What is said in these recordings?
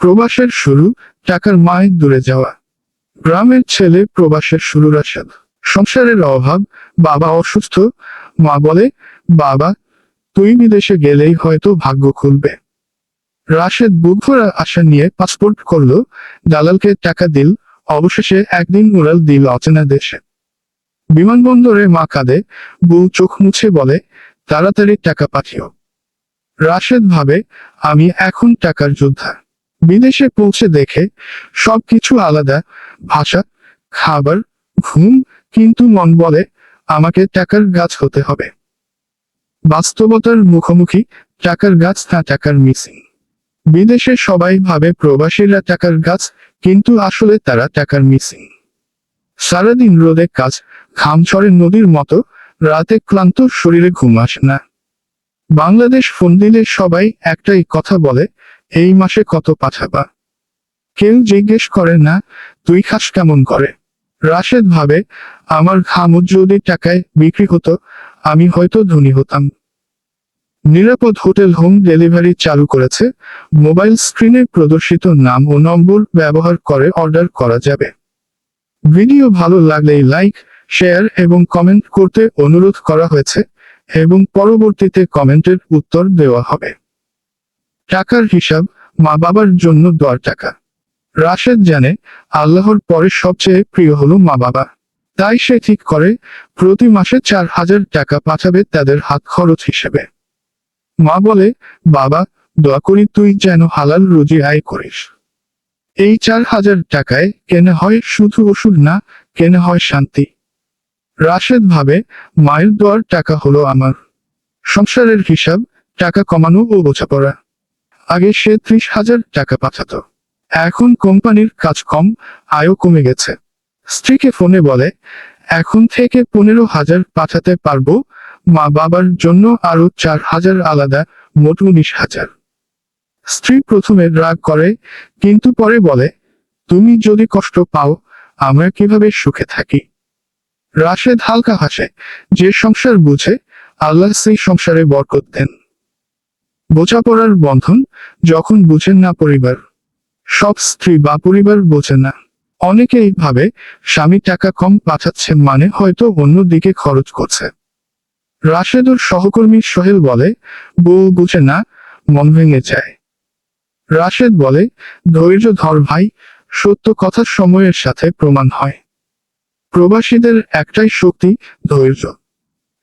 প্রবাসের শুরু, টাকার মায়ের দূরে যাওয়া। গ্রামের ছেলে প্রবাসের শুরু রাশেদ সংসারের অভাব, বাবা অসুস্থ। মা বলে, বাবা, তুই বিদেশে গেলেই হয়তো ভাগ্য খুলবে। রাশেদ বুক ভরা আশা নিয়ে পাসপোর্ট করল, দালালকে টাকা দিল, অবশেষে একদিন উড়াল দিল অচেনা দেশে। বিমানবন্দরে মা কাঁদে, বউ চোখ মুছে বলে, তাড়াতাড়ি টাকা পাঠিও। রাশেদ ভাবে, আমি এখন টাকার যোদ্ধা। বিদেশে পৌঁছে দেখে সবকিছু আলাদা। ভাষা, খাবার, ঘুম, কিন্তু মন বলে আমাকে টাকার গাছ হতে হবে। বাস্তবতার মুখোমুখি টাকার গাছ না টাকার মিসিং। বিদেশে সবাই ভাবে প্রবাসীরা টাকার গাছ, কিন্তু আসলে তারা টাকার মিসিং। সারাদিন রোদে কাজ ঘাম ছড়ে নদীর মতো, রাতে ক্লান্ত শরীরে ঘুম আসে না। বাংলাদেশ ফোন দিলে সবাই একটাই কথা বলে এই মাসে কত পাঠাবা? কেউ জিজ্ঞেস করে না, তুই খাস কেমন করে? রাশেদ ভাবে, আমার ঘাম যদি টাকায় বিক্রি হতো, আমি হয়তো ধনী হতাম। নিরাপদ হোটেল হোম ডেলিভারি চালু করেছে। মোবাইল স্ক্রিনে প্রদর্শিত নাম ও নম্বর ব্যবহার করে অর্ডার করা যাবে। ভিডিও ভালো লাগলেই লাইক, শেয়ার এবং কমেন্ট করতে অনুরোধ করা হয়েছে এবং পরবর্তীতে কমেন্টের উত্তর দেওয়া হবে। টাকার হিসাব মা বাবার জন্য দর টাকা। রাশেদ জানে আল্লাহর পরে সবচেয়ে প্রিয় হলো মা বাবা তাই সে ঠিক করে প্রতি মাসে চার হাজার টাকা পাঠাবে তাদের হাত খরচ হিসেবে। মা বলে, বাবা, দোয়া করি তুই যেন হালাল রুজি আয় করিস। এই চার হাজার টাকায় কেনা হয় শুধু ওষুধ না, কেনা হয় শান্তি। রাশেদ ভাবে, মায়ের দেওয়ার টাকা হলো আমার। সংসারের হিসাব, টাকা কমানো ও বোঝাপড়া। আগে সে ত্রিশ হাজার টাকা পাঠাতো। এখন কোম্পানির কাজ কম, আয়ও কমে গেছে। স্ত্রীকে ফোনে বলে, এখন থেকে পনেরো হাজার পাঠাতে পারব, মা বাবার জন্য আরও চার হাজার আলাদা, মোট উনিশ হাজার। স্ত্রী প্রথমে রাগ করে, কিন্তু পরে বলে, তুমি যদি কষ্ট পাও, আমরা কীভাবে সুখে থাকি? রাশেদ হালকা হাসে, যে সংসার বুঝে, আল্লাহ সেই সংসারে বরকত দেন। বোঝাপড়ার বন্ধন যখন বুঝেন না পরিবার। সব স্ত্রী বা পরিবার বোঝে না। অনেকেই ভাবে, স্বামী টাকা কম পাঠাচ্ছে মানে হয়তো অন্য দিকে খরচ করছে। রাশেদুর সহকর্মী সোহেল বলে, বউ বুঝে না, মন ভেঙে যায়। রাশেদ বলে, ধৈর্য ধর ভাই, সত্য কথা সময়ের সাথে প্রমাণ হয়। প্রবাসীদের একটাই শক্তি ধৈর্য।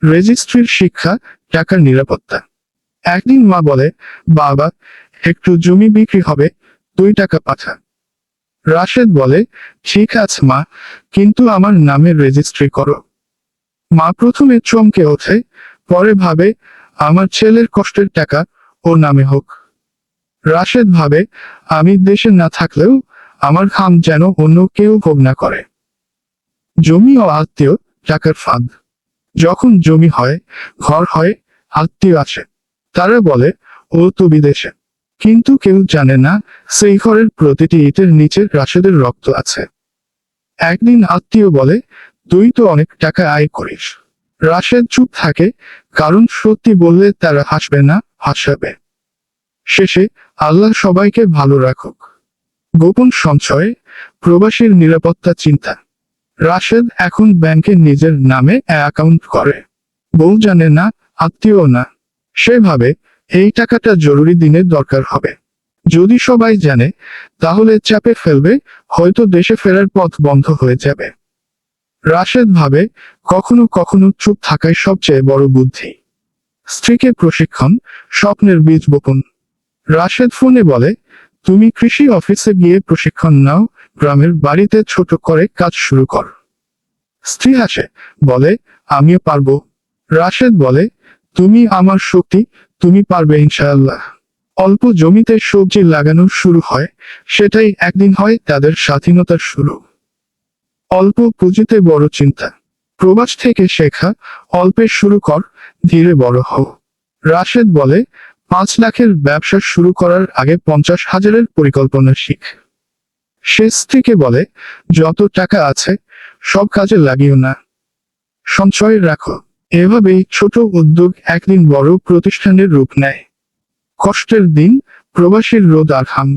রেজিস্ট্রির শিক্ষা, টাকার নিরাপত্তা। একদিন মা বলে, বাবা, একটু জমি বিক্রি হবে, দুই টাকা পাঠা। রাশেদ বলে, ঠিক আছে মা, কিন্তু আমার নামে রেজিস্ট্রি করো। মা প্রথমে চমকে ওঠে, পরে ভাবে, আমার ছেলের কষ্টের টাকা ও নামে হোক। রাশেদ ভাবে, আমি দেশে না থাকলেও আমার খাম যেন অন্য কেউ ভোগ না করে। জমি ও আত্মীয় টাকার ফাঁদ। যখন জমি হয়, ঘর হয়, আত্মীয় আছে তারা বলে, ও তো বিদেশে। কিন্তু কেউ জানে না, সেই ঘরের প্রতিটি ইটের নিচে রাশেদের রক্ত আছে। একদিন আত্মীয় বলে, তুই তো অনেক টাকা আয় করিস। রাশেদ চুপ থাকে, কারণ সত্যি বললে তারা হাসবে না, হাসাবে। শেষে আল্লাহ সবাইকে ভালো রাখুক। গোপন সঞ্চয়, প্রবাসীর নিরাপত্তা চিন্তা। রাশেদ এখন ব্যাংকে নিজের নামে অ্যাকাউন্ট করে। বউ জানে না আত্মীয় না। সে ভাবে এই টাকাটা জরুরি দিনে দরকার হবে। যদি সবাই জানে, তাহলে চাপে ফেলবে, হয়তো দেশে ফেরার পথ বন্ধ হয়ে যাবে। রাশেদ ভাবে, কখনো কখনো চুপ থাকাই সবচেয়ে বড় বুদ্ধি। স্ত্রীকে প্রশিক্ষণ, স্বপ্নের বীজ বপন। রাশেদ ফোনে বলে, তুমি কৃষি অফিসে গিয়ে প্রশিক্ষণ নাও, গ্রামের বাড়িতে ছোট করে কাজ শুরু কর। স্ত্রী হাসে, বলে, আমিও পারব। রাশেদ বলে তুমি আমার শক্তি, তুমি পারবে ইনশাআল্লাহ। অল্প জমিতে সবজি লাগানো শুরু হয়, সেটাই একদিন হয় তাদের স্বাধীনতার শুরু। অল্প পুঁজিতে বড় চিন্তা। প্রবাস থেকে শেখা, অল্পে শুরু কর, ধীরে বড় হও। রাশেদ বলে, পাঁচ লাখের ব্যবসা শুরু করার আগে পঞ্চাশ হাজারের পরিকল্পনা শিখ। সে স্ত্রীকে বলে, যত টাকা আছে, সব কাজে লাগিও না। সঞ্চয় রাখো। এভাবেই ছোট উদ্যোগ একদিন বড় প্রতিষ্ঠানের রূপ নেয়। কষ্টের দিন, প্রবাসীর রোদ আর ঘাম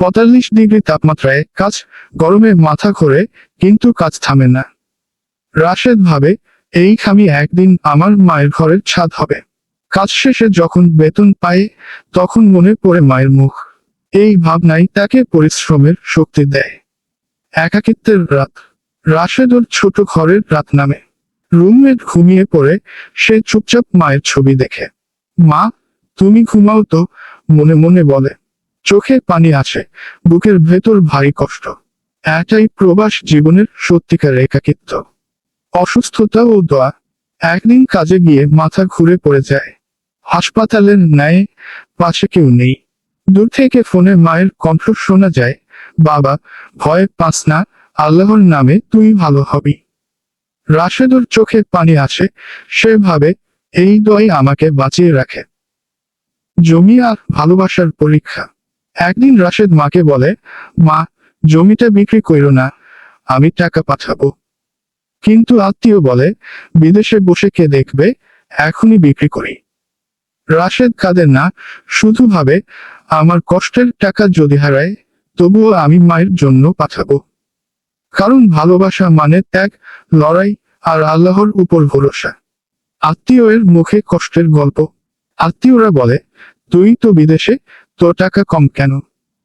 পঁয়তাল্লিশ ডিগ্রি তাপমাত্রায় কাজ গরমে মাথা করে কিন্তু কাজ থামে না। রাশেদ ভাবে এই খামি একদিন আমার মায়ের ঘরের ছাদ হবে। কাজ শেষে যখন বেতন পায়, তখন মনে পড়ে মায়ের মুখ। এই ভাবনাই তাকে পরিশ্রমের শক্তি দেয়। একাকিত্বের রাত। রাশেদ ওর ছোট ঘরের রাত নামে। রুমমেট ঘুমিয়ে পড়ে সে চুপচাপ মায়ের ছবি দেখে। মা, তুমি ঘুমাও তো, মনে মনে বলে। চোখে পানি আসে বুকের ভেতর ভারী কষ্ট। এটাই প্রবাস জীবনের সত্যিকার একাকিত্ব। অসুস্থতা ও দোয়া, একদিন কাজে গিয়ে মাথা ঘুরে পড়ে যায়। হাসপাতালের ন্যায় পাশে কেউ নেই। দূর থেকে ফোনে মায়ের কণ্ঠ শোনা যায়, বাবা, ভয় পাস না, আল্লাহর নামে তুই ভালো হবি। রাশেদুর চোখে পানি আসে সে ভাবে, এই দই আমাকে বাঁচিয়ে রাখে। জমি আর ভালোবাসার পরীক্ষা। একদিন রাশেদ মাকে বলে, মা, জমিটা বিক্রি কইরো না, আমি টাকা পাঠাবো। কিন্তু আত্মীয় বলে, বিদেশে বসে কে দেখবে, এখনই বিক্রি করি। রাশেদ কাদের না, শুধু ভাবে, আমার কষ্টের টাকা যদি হারায়, তবুও আমি মায়ের জন্য পাঠাবো। কারণ ভালোবাসা মানে ত্যাগ, লড়াই আর আল্লাহর উপর ভরসা। আত্মীয়ের মুখে কষ্টের গল্প। আত্মীয়রা বলে, তুই তো বিদেশে তো টাকা কম কেন?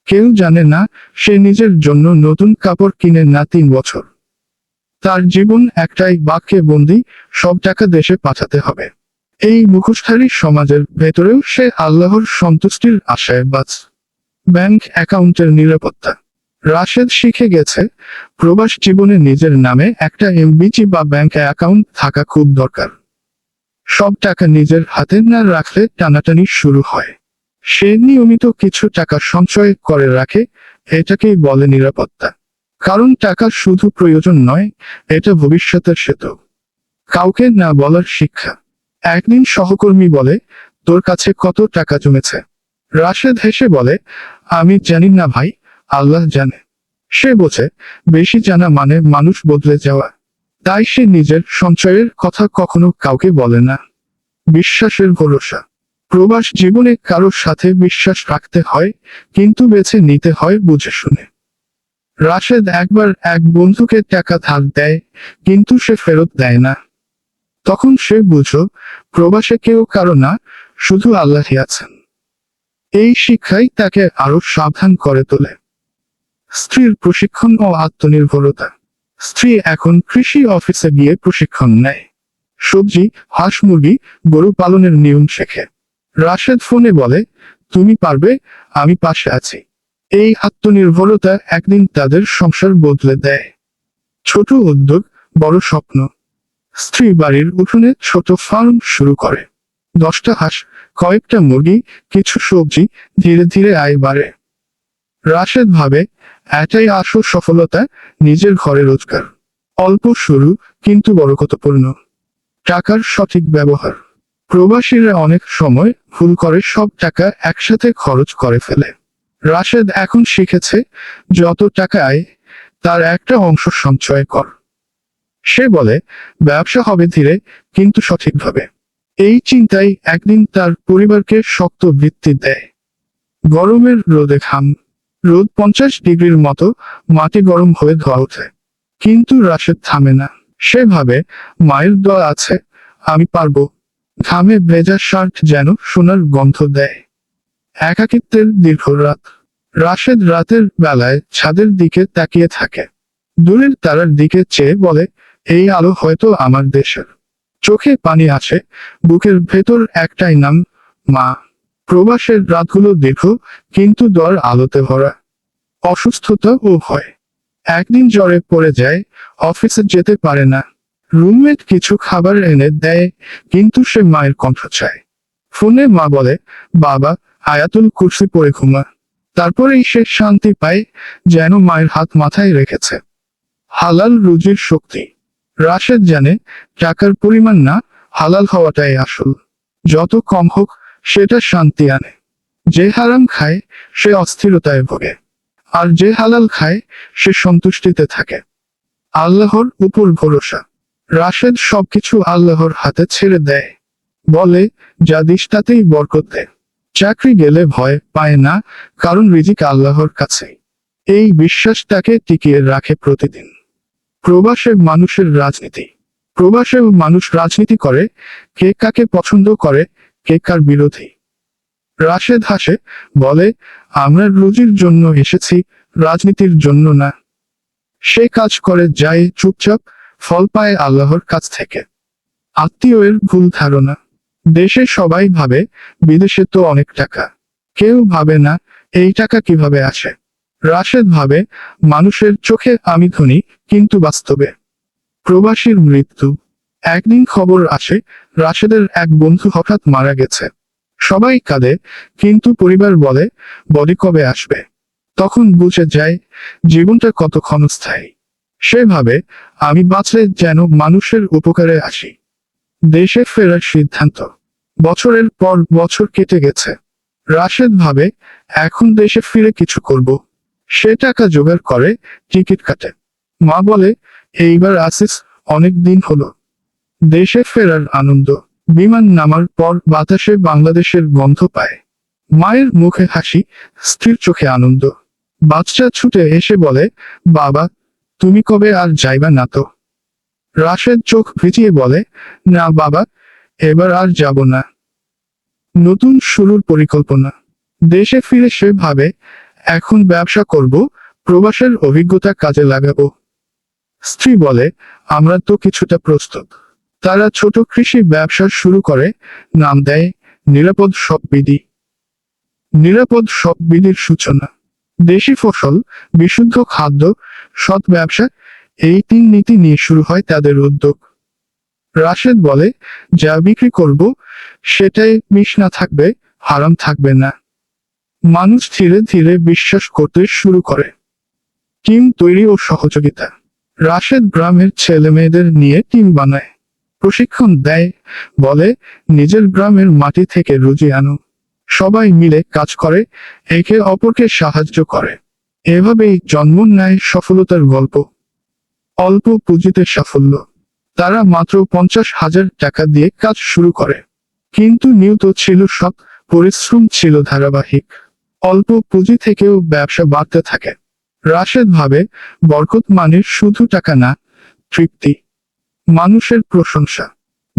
কেউ জানে না, সে নিজের জন্য নতুন কাপড় কিনে না তিন বছর। তার জীবন একটাই বাক্যে বন্দি, সব টাকা দেশে পাঠাতে হবে। এই মুখোশধারী সমাজের ভেতরেও সে আল্লাহর সন্তুষ্টির আশায় বাঁচ ব্যাংক অ্যাকাউন্টের নিরাপত্তা। রাশেদ শিখে গেছে, প্রবাস জীবনে নিজের নামে একটা এমবিজি বা ব্যাংক অ্যাকাউন্ট থাকা খুব দরকার। সব টাকা নিজের হাতে না রাখলে টানাটানি শুরু হয়। সে নিয়মিত কিছু টাকা সঞ্চয় করে রাখে, এটাকেই বলে নিরাপত্তা। কারণ টাকা শুধু প্রয়োজন নয়, এটা ভবিষ্যতের সেতু। কাউকে না বলার শিক্ষা। একদিন সহকর্মী বলে, তোর কাছে কত টাকা জমেছে? রাশেদ হেসে বলে, আমি জানি না ভাই আল্লাহ জানে। সে বোঝে, বেশি জানা মানে মানুষ বদলে যাওয়া। তাই সে নিজের সঞ্চয়ের কথা কখনো কাউকে বলে না। বিশ্বাসের ভরসা। প্রবাস জীবনে কারোর সাথে বিশ্বাস রাখতে হয়, কিন্তু বেছে নিতে হয় বুঝে শুনে। রাশেদ একবার এক বন্ধুকে টাকা ধার দেয়, কিন্তু সে ফেরত দেয় না। তখন সে বুঝো, প্রবাসে কেউ কারও না, শুধু আল্লাহই আছেন। এই শিক্ষাই তাকে আরও সাবধান করে তোলে। স্ত্রীর প্রশিক্ষণ ও আত্মনির্ভরতা। স্ত্রী এখন কৃষি অফিসে গিয়ে প্রশিক্ষণ নেয়। সবজি, হাঁস মুরগি, গরু পালনের নিয়ম শেখে। রাশেদ ফোনে বলে, তুমি পারবে, আমি পাশে আছি। এই আত্মনির্ভরতা একদিন তাদের সংসার বদলে দেয়। ছোট উদ্যোগ, বড় স্বপ্ন। স্ত্রী বাড়ির উঠোনে ছোট ফার্ম শুরু করে। দশটা হাঁস, কয়েকটা মুরগি, কিছু সবজি ধীরে ধীরে আয় বাড়ে। রাশেদ ভাবে এটাই আসল সফলতা, নিজের ঘরে রোজগার। অল্প শুরু, কিন্তু বরকতপূর্ণ টাকার সঠিক ব্যবহার। প্রবাসীরা অনেক সময় ভুল করে সব টাকা একসাথে খরচ করে ফেলে। রাশেদ এখন শিখেছে, যত টাকা আয়, তার একটা অংশ সঞ্চয় কর। সে বলে, ব্যবসা হবে ধীরে, কিন্তু সঠিকভাবে। এই চিন্তাই একদিন তার পরিবারকে শক্ত বৃত্তি দেয়। গরমের রোদে ঘাম। রোদ পঞ্চাশ ডিগ্রির মতো মাটি গরম হয়ে ধোয়া ওঠে। কিন্তু রাশেদ থামে না। সে ভাবে, মায়ের দোয়া আছে, আমি পারব। ঘামে ভেজা শার্ট যেন সোনার গন্ধ দেয়। একাকিত্বের দীর্ঘ রাত। রাশেদ রাতের বেলায় ছাদের দিকে তাকিয়ে থাকে। দূরের তারার দিকে চেয়ে বলে, এই আলো হয়তো আমার দেশের। চোখে পানি আছে, বুকের ভেতর একটাই নাম, মা। প্রবাসের রাতগুলো দীর্ঘ, কিন্তু দর আলোতে ভরা। অসুস্থতা ও ভয়। একদিন জ্বরে পড়ে যায়, অফিসে যেতে পারে না। রুমমেট কিছু খাবার এনে দেয়, কিন্তু সে মায়ের কণ্ঠ চায়। ফোনে মা বলে, বাবা, আয়াতুল কুর্সি পরে ঘুমা। তারপরেই সে শান্তি পায়, যেন মায়ের হাত মাথায় রেখেছে। হালাল রুজির শক্তি। রাশেদ জানে, টাকার পরিমাণ না, হালাল হওয়াটাই আসল। যত কম হোক সেটা শান্তি আনে। যে হারাম খায়, সে অস্থিরতায় ভোগে। আর যে হালাল খায়, সে সন্তুষ্টিতে থাকে। আল্লাহর উপর ভরসা। রাশেদ সবকিছু আল্লাহর হাতে ছেড়ে দেয়। বলে, যা দিস তাতেই বরকত দেয় চাকরি গেলে ভয় পায় না, কারণ রিজিক আল্লাহর কাছেই এই বিশ্বাস তাকে টিকিয়ে রাখে প্রতিদিন। প্রবাসে মানুষের রাজনীতি। প্রবাসে মানুষ রাজনীতি করে, কে কাকে পছন্দ করে কে কার বিরোধী। রাশেদ হাসে, বলে, আমরা রুজির জন্য এসেছি, রাজনীতির জন্য না। সে কাজ করে, যায় চুপচাপ, ফল পায় আল্লাহর কাছ থেকে। আত্মীয়ের ভুল ধারণা। দেশে সবাই ভাবে, বিদেশে তো অনেক টাকা। কেউ ভাবে না, এই টাকা কীভাবে আসে? রাশেদ ভাবে, মানুষের চোখে আমি ধনী, কিন্তু বাস্তবে। প্রবাসীর মৃত্যু। একদিন খবর আসে রাশেদের এক বন্ধু হঠাৎ মারা গেছে। সবাই কাঁদে, কিন্তু পরিবার বলে, বডি কবে আসবে? তখন বুঝে যায়, জীবনটা কত ক্ষণস্থায়ী। সেভাবে আমি বাঁচলে যেন মানুষের উপকারে আসি। দেশে ফেরার সিদ্ধান্ত। বছরের পর বছর কেটে গেছে। রাশেদ ভাবে, এখন দেশে ফিরে কিছু করব। সে টাকা জোগাড় করে, টিকিট কাটে। মা বলে, এইবার আসিস, অনেক দিন হলো। দেশে ফেরার আনন্দ। বিমান নামার পর বাতাসে বাংলাদেশের গন্ধ পায়। মায়ের মুখে হাসি, স্ত্রীর চোখে আনন্দ। বাচ্চা ছুটে এসে বলে, বাবা, তুমি কবে আর যাইবা না তো? রাশেদ চোখ ভিজিয়ে বলে, না বাবা, এবার আর যাব না। নতুন শুরুর পরিকল্পনা। দেশে ফিরে সে ভাবে, এখন ব্যবসা করব, প্রবাসের অভিজ্ঞতা কাজে লাগাবো। স্ত্রী বলে, আমরা তো কিছুটা প্রস্তুত। তারা ছোট কৃষি ব্যবসা শুরু করে, নাম দেয় নিরাপদ সব বিধি। নিরাপদ সব বিধির সূচনা। দেশি ফসল, বিশুদ্ধ খাদ্য, সৎ ব্যবসা, এই তিন নীতি নিয়ে শুরু হয় তাদের উদ্যোগ। রাশেদ বলে, যা বিক্রি করব, সেটাই মিশ না থাকবে, হারাম থাকবে না। মানুষ ধীরে ধীরে বিশ্বাস করতে শুরু করে। টিম তৈরি ও সহযোগিতা। রাশেদ গ্রামের ছেলে মেয়েদের নিয়ে টিম বানায়। প্রশিক্ষণ দেয়, বলে, নিজের গ্রামের মাটি থেকে রুজি আনো। সবাই মিলে কাজ করে, একে অপরকে সাহায্য করে। এভাবেই জন্ম নেয় সফলতার গল্প। অল্প পুঁজিতে সাফল্য। তারা মাত্র পঞ্চাশ হাজার টাকা দিয়ে কাজ শুরু করে। কিন্তু নিয়ত ছিল সব পরিশ্রম ছিল ধারাবাহিক। অল্প পুঁজি থেকেও ব্যবসা বাড়তে থাকে। রাশেদ ভাবে, বরকত মানে শুধু টাকা না, তৃপ্তি। মানুষের প্রশংসা।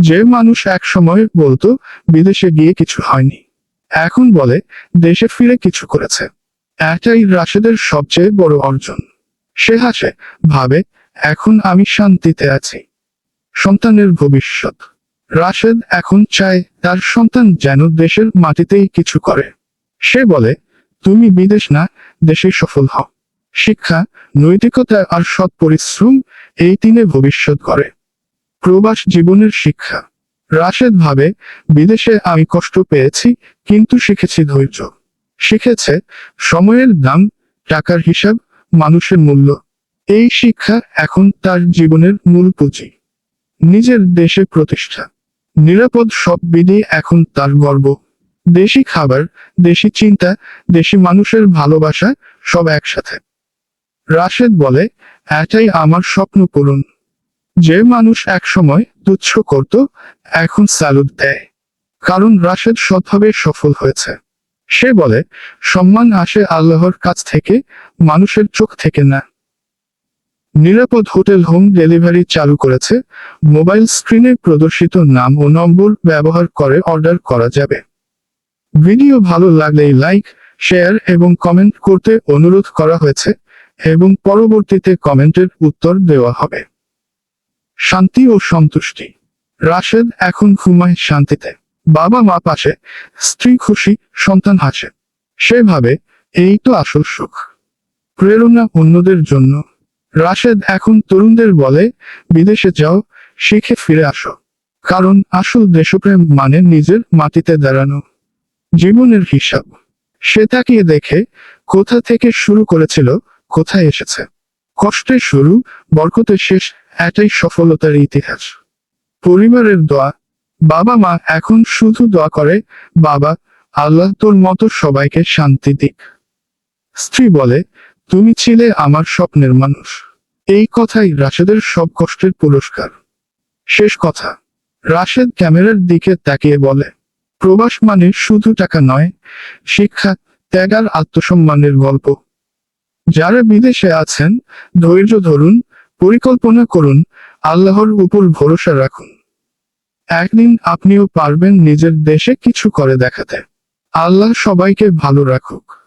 যে মানুষ এক সময় বলতো, বিদেশে গিয়ে কিছু হয়নি। এখন বলে, দেশে ফিরে কিছু করেছে। এটাই রাশেদের সবচেয়ে বড় অর্জন। সে হাসে, ভাবে, এখন আমি শান্তিতে আছি। সন্তানের ভবিষ্যৎ। রাশেদ এখন চায়, তার সন্তান যেন দেশের মাটিতেই কিছু করে। সে বলে, তুমি বিদেশ না, দেশে সফল হও। শিক্ষা, নৈতিকতা আর সৎ পরিশ্রম এই তিনে ভবিষ্যৎ করে। প্রবাস জীবনের শিক্ষা। রাশেদ ভাবে, বিদেশে আমি কষ্ট পেয়েছি, কিন্তু শিখেছি ধৈর্য। শিখেছে, সময়ের দাম, টাকার হিসাব, মানুষের মূল্য। এই শিক্ষা এখন তার জীবনের মূল পুঁজি। নিজের দেশে প্রতিষ্ঠা। নিরাপদ সব বিধি এখন তার গর্ব। দেশি খাবার, দেশি চিন্তা, দেশি মানুষের ভালোবাসা সব একসাথে। রাশেদ বলে, এটাই আমার স্বপ্ন পূরণ। যে মানুষ একসময় তুচ্ছ করত, এখন স্যালুট দেয়। কারণ রাশেদ সৎভাবে সফল হয়েছে। সে বলে, সম্মান আসে আল্লাহর কাছ থেকে, মানুষের চোখ থেকে না। নিরাপদ হোটেল হোম ডেলিভারি চালু করেছে, মোবাইল স্ক্রিনে প্রদর্শিত নাম ও নম্বর ব্যবহার করে অর্ডার করা যাবে। ভিডিও ভালো লাগলেই লাইক, শেয়ার এবং কমেন্ট করতে অনুরোধ করা হয়েছে এবং পরবর্তীতে কমেন্টের উত্তর দেওয়া হবে। শান্তি ও সন্তুষ্টি। রাশেদ এখন ঘুমায় শান্তিতে। বাবা মা পাশে, স্ত্রী খুশি, সন্তান হাসে। সেভাবে এই তো আসল সুখ। প্রেরণা অন্যদের জন্য। রাশেদ এখন তরুণদের বলে, বিদেশে যাও, শিখে ফিরে আসো। কারণ আসল দেশপ্রেম মানে নিজের মাটিতে দাঁড়ানো। জীবনের হিসাব। সে তাকিয়ে দেখে, কোথা থেকে শুরু করেছিল, কোথায় এসেছে। কষ্টে শুরু বরকতে শেষ, এটাই সফলতার ইতিহাস। পরিবারের দোয়া, বাবা মা এখন শুধু দোয়া করে, বাবা, আল্লাহ তোর মতো সবাইকে শান্তি দিক। স্ত্রী বলে, তুমি ছিলে আমার স্বপ্নের মানুষ। এই কথাই রাশেদের সব কষ্টের পুরস্কার। শেষ কথা, রাশেদ ক্যামেরার দিকে তাকিয়ে বলে, প্রবাস মানে শুধু টাকা নয়, শিক্ষা, ত্যাগ আর আত্মসম্মানের গল্প। যারা বিদেশে আছেন, ধৈর্য ধরুন, পরিকল্পনা করুন, আল্লাহর উপর ভরসা রাখুন। একদিন আপনিও পারবেন নিজের দেশে কিছু করে দেখাতে। আল্লাহ সবাইকে ভালো রাখুক।